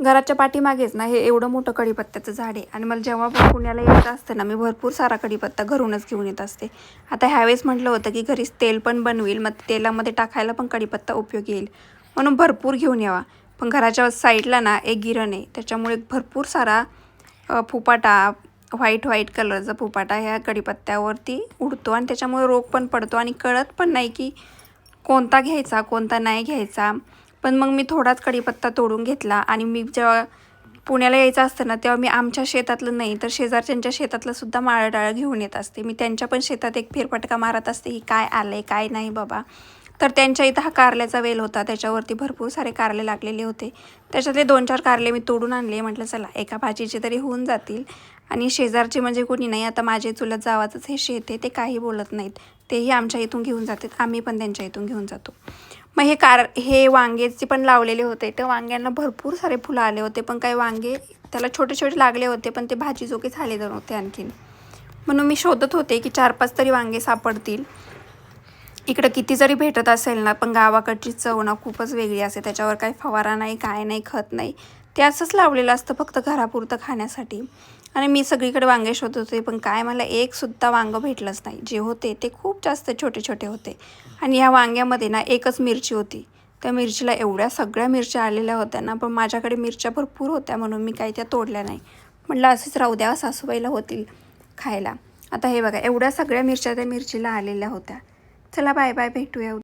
घराच्या पाठीमागेच ना हे एवढं मोठं कढीपत्त्याचं झाड आहे. आणि मला जेव्हा पण पुण्याला येत असतं ना मी भरपूर सारा कढीपत्ता घरूनच घेऊन येत असते. आता ह्यावेळेस म्हटलं होतं की घरीच तेल पण बनवेल मग तेलामध्ये टाकायला पण कढीपत्ता उपयोगी येईल. म्हणून भरपूर घेऊन यावा. पण घराच्या साईडला ना एक गिरण आहे. त्याच्यामुळे भरपूर सारा फुपाटा व्हाईट व्हाईट कलरचा फुपाटा ह्या कढीपत्त्यावरती उडतो आणि त्याच्यामुळे रोग पण पडतो. आणि कळत पण नाही की कोणता घ्यायचा कोणता नाही घ्यायचा. पण मग मी थोडाच कढीपत्ता तोडून घेतला आणि मी जेव्हा पुण्याला यायचं असतं ना तेव्हा मी आमच्या शेतातलं नाही तर शेजारच्यांच्या शेतातलं सुद्धा माळं डाळं घेऊन येत असते. मी त्यांच्या पण शेतात एक फेरफटका मारत असते की काय आलं आहे काय नाही बाबा. तर त्यांच्या इथं हा कारल्याचा वेल होता. त्याच्यावरती भरपूर सारे कारले लागलेले होते. त्याच्यातले दोन चार कारले मी तोडून आणले. म्हटलं चला एका भाजीचे तरी होऊन जातील. आणि शेजारचे म्हणजे कोणी नाही आता माझे चुलत जावाचंच हे शेत आहे ते काही बोलत नाहीत. तेही आमच्या इथून घेऊन जातात. आम्ही पण त्यांच्या इथून घेऊन जातो. मग हे कार हे वांगेचे पण लावलेले होते तर वांग्यांना भरपूर सारे फुलं आले होते पण काही वांगे त्याला छोटे छोटे लागले होते पण ते भाजीजोगे झाले नव्हते आणखीन. म्हणून मी शोधत होते की चार पाच तरी वांगे सापडतील. इकडं किती जरी भेटत असेल ना पण गावाकडची चव ना खूपच वेगळी असते. त्याच्यावर काही फवारा नाही काय नाही खत नाही. ते असंच लावलेलं असतं फक्त घरापुरतं खाण्यासाठी. आणि मी सगळीकडे वांगे शोधत होते पण काय मला एकसुद्धा वांगं भेटलंच नाही. जे होते ते खूप जास्त छोटे छोटे होते. आणि ह्या वांग्यामध्ये ना एकच मिरची होती. त्या मिरचीला एवढ्या सगळ्या मिरच्या आलेल्या होत्या ना पण माझ्याकडे मिरच्या भरपूर होत्या म्हणून मी काही त्या तोडल्या नाही. म्हटलं असेच राहू द्या सासूबाईला होतील खायला. आता हे बघा एवढ्या सगळ्या मिरच्या त्या मिरचीला आलेल्या होत्या. चला बाय बाय भेटूया